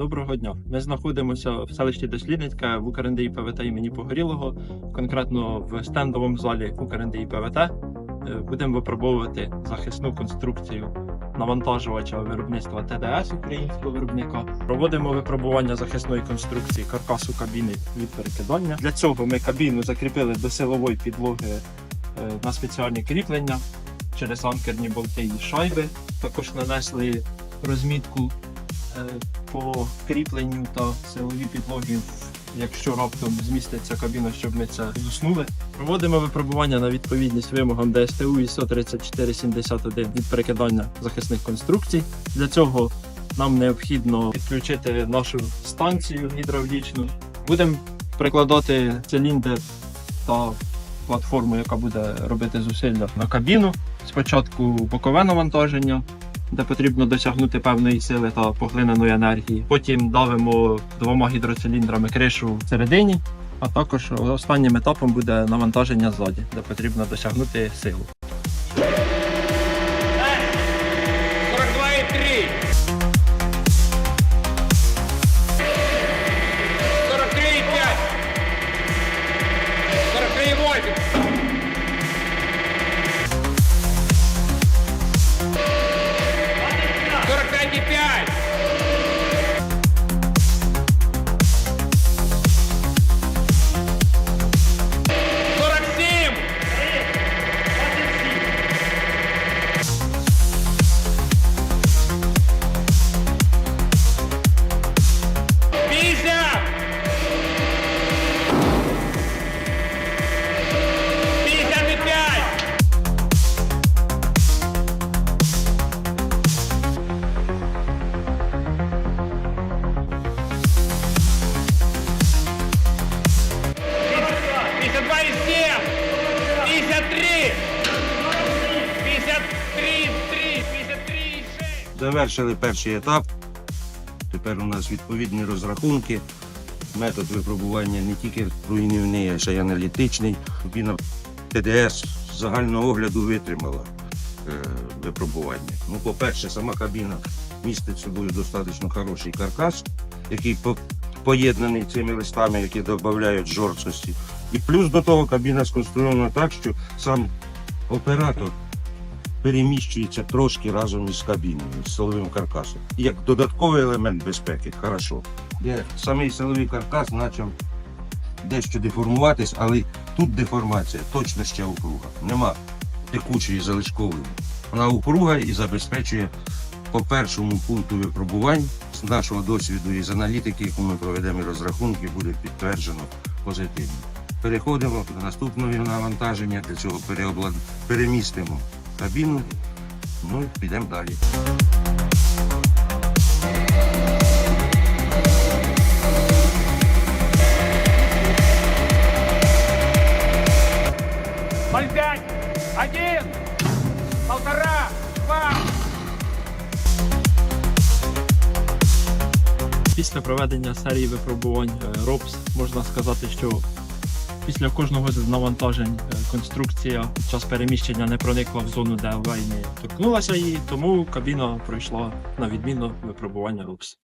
Доброго дня. Ми знаходимося в селищі Дослідницьке в УКРНДІ ПВТ імені Погорілого, конкретно в стендовому залі УКРНДІ ПВТ. Е, Будемо випробовувати захисну конструкцію навантажувача виробництва ТДС українського виробника. Проводимо випробування захисної конструкції каркасу кабіни від перекидання. Для цього ми кабіну закріпили до силової підлоги е, на спеціальні кріплення через анкерні болти і шайби. Також нанесли розмітку по кріпленню та силові підлоги, якщо раптом зміститься кабіна, щоб ми це уснули. Проводимо випробування на відповідність вимогам ДСТУ ISO 3471 від перекидання захисних конструкцій. Для цього нам необхідно підключити нашу станцію гідравлічну. Будемо прикладати циліндр та платформу, яка буде робити зусилля на кабіну. Спочатку бокове навантаження, де потрібно досягнути певної сили та поглиненої енергії. Потім давимо двома гідроциліндрами кришу всередині, а також останнім етапом буде навантаження ззаді, де потрібно досягнути силу. Сорок пять Завершили перший етап. Тепер у нас відповідні розрахунки. Метод випробування не тільки руйнівний, а ще й аналітичний. Кабіна ТДС загального огляду витримала е, випробування. Ну, по-перше, сама кабіна містить собою достатньо хороший каркас, який по- поєднаний цими листами, які додають жорсткості. І плюс до того кабіна сконструйована так, що сам оператор переміщується трошки разом із кабіною, з силовим каркасом. Як додатковий елемент безпеки, хорошо. Де самий силовий каркас почав дещо деформуватись, але тут деформація точно ще округа. Нема текучої залишкової. Вона округа і забезпечує по першому пункту випробувань з нашого досвіду і з аналітики, яку ми проведемо розрахунки, буде підтверджено позитивно. Переходимо до наступного навантаження. Для цього перемістимо кабіну. Ну і підемо далі. Пять. Один. Полтора. Два. Після проведення серії випробувань е, ROPS можна сказати, що після кожного з навантажень е, конструкція під час переміщення не проникла в зону, де аварія торкнулася її, тому кабіна пройшла на відмінно випробування ROPS.